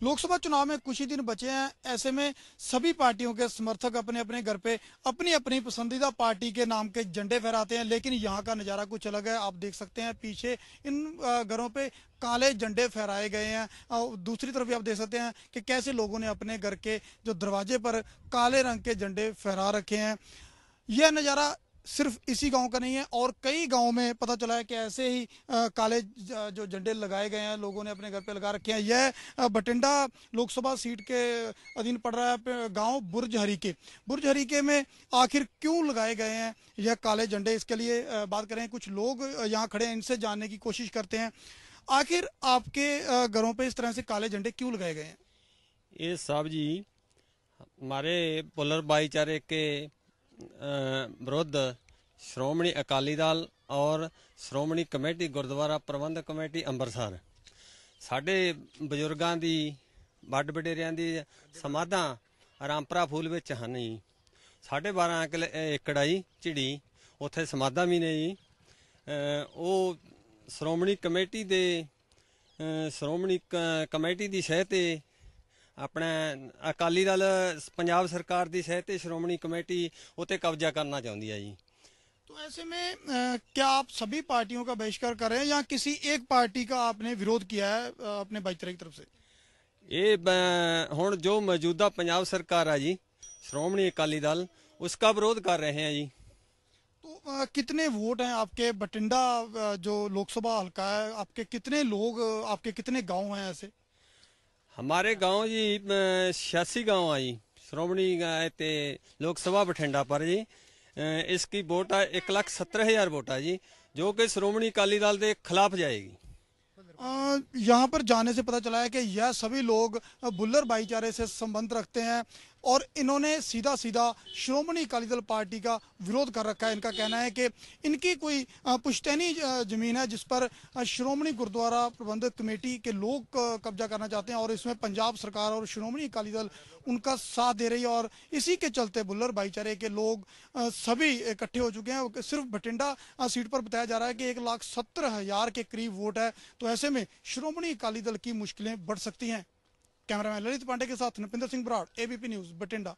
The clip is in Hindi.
लोकसभा चुनाव में कुछ ही दिन बचे हैं। ऐसे में सभी पार्टियों के समर्थक अपने अपने घर पे अपनी अपनी पसंदीदा पार्टी के नाम के झंडे फहराते हैं, लेकिन यहाँ का नज़ारा कुछ अलग है। आप देख सकते हैं, पीछे इन घरों पे काले झंडे फहराए गए हैं। और दूसरी तरफ़ भी आप देख सकते हैं कि कैसे लोगों ने अपने घर के जो दरवाजे पर काले रंग के झंडे फहरा रखे हैं। यह नज़ारा सिर्फ़ इसी गाँव का नहीं है और कई गाँव में पता चला है कि ऐसे ही काले जो झंडे लगाए गए हैं, लोगों ने अपने घर पे लगा रखे हैं। यह बठिंडा लोकसभा सीट के अधीन पड़ रहा है गाँव बुर्ज हरीके बुर्ज हरीके में आखिर क्यों लगाए गए हैं यह काले झंडे? इसके लिए बात करें, कुछ लोग यहाँ खड़े हैं, इनसे जानने की कोशिश करते हैं। आखिर आपके घरों पे इस तरह से काले झंडे क्यों लगाए गए हैं? ये साहब जी, हमारे पुलर भाईचारे के ਵਿਰੁੱਧ ਸ਼੍ਰੋਮਣੀ ਅਕਾਲੀ ਦਲ ਔਰ ਸ਼੍ਰੋਮਣੀ ਕਮੇਟੀ ਗੁਰਦੁਆਰਾ ਪ੍ਰਬੰਧਕ ਕਮੇਟੀ ਅੰਮ੍ਰਿਤਸਰ ਸਾਡੇ ਬਜ਼ੁਰਗਾਂ ਦੀ, ਵੱਡ ਵਡੇਰਿਆਂ ਦੀ ਸਮਾਧਾਂ ਰਾਮਪਰਾ ਫੂਲ ਵਿੱਚ ਹਨ ਜੀ। 12.5 ਕਿਲੇ ਏਕੜ ਆਈ ਝਿੜੀ। ਉੱਥੇ ਸਮਾਧਾਂ ਵੀ ਨੇ ਜੀ। ਉਹ ਸ਼੍ਰੋਮਣੀ ਕਮੇਟੀ ਦੇ ਸ਼੍ਰੋਮਣੀ ਕਮੇਟੀ ਦੀ ਸ਼ਹਿ ਤੇ ਆਪਣਾ ਅਕਾਲੀ ਦਲ ਪੰਜਾਬ ਸਰਕਾਰ ਦੀ ਸਹਿਤ ਸ਼੍ਰੋਮਣੀ ਕਮੇਟੀ ਉਤੇ ਕਬਜ਼ਾ ਕਰਨਾ ਚਾਹੁੰਦੀ ਹੈ ਜੀ तो ऐसे में आ, क्या आप सभी पार्टियों का बहिष्कार कर रहे हैं या किसी एक पार्टी का आपने विरोध किया है अपने भाईचारे की तरफ से ये हूँ जो मौजूदा पंजाब सरकार है जी श्रोमणी अकाली दल उसका विरोध कर रहे हैं जी तो आ, कितने वोट हैं आपके बटिंडा जो लोकसभा हल्का है आपके कितने लोग आपके कितने गांव हैं ऐसे हमारे गांव जी छियासी गांव आ जी श्रोमणी गा- ते लोकसभा बठिंडा पर जी अ, इसकी वोट है एक लाख सत्तर हजार वोट है जी जो कि श्रोमणी अकाली दल के खिलाफ जाएगी अ, यहाँ पर जाने से पता चला है कि यह सभी लोग बुल्लर भाईचारे से संबंध रखते हैं और इन्होंने सीधा सीधा श्रोमणी अकाली दल पार्टी का विरोध कर रखा है। इनका कहना है कि इनकी कोई पुश्तैनी ज़मीन है जिस पर श्रोमणी गुरुद्वारा प्रबंधक कमेटी के लोग कब्जा करना चाहते हैं और इसमें पंजाब सरकार और श्रोमणी अकाली दल उनका साथ दे रही है और इसी के चलते बुल्लर भाईचारे के लोग सभी इकट्ठे हो चुके हैं। सिर्फ़ बठिंडा सीट पर बताया जा रहा है कि एक लाख सत्तर हज़ार के करीब वोट है। तो ऐसे में श्रोमणी अकाली दल की मुश्किलें बढ़ सकती हैं। कैमरामैन ललित पांडे के साथ नपिंदर सिंह बराड़ एबीपी न्यूज़ बठिंडा।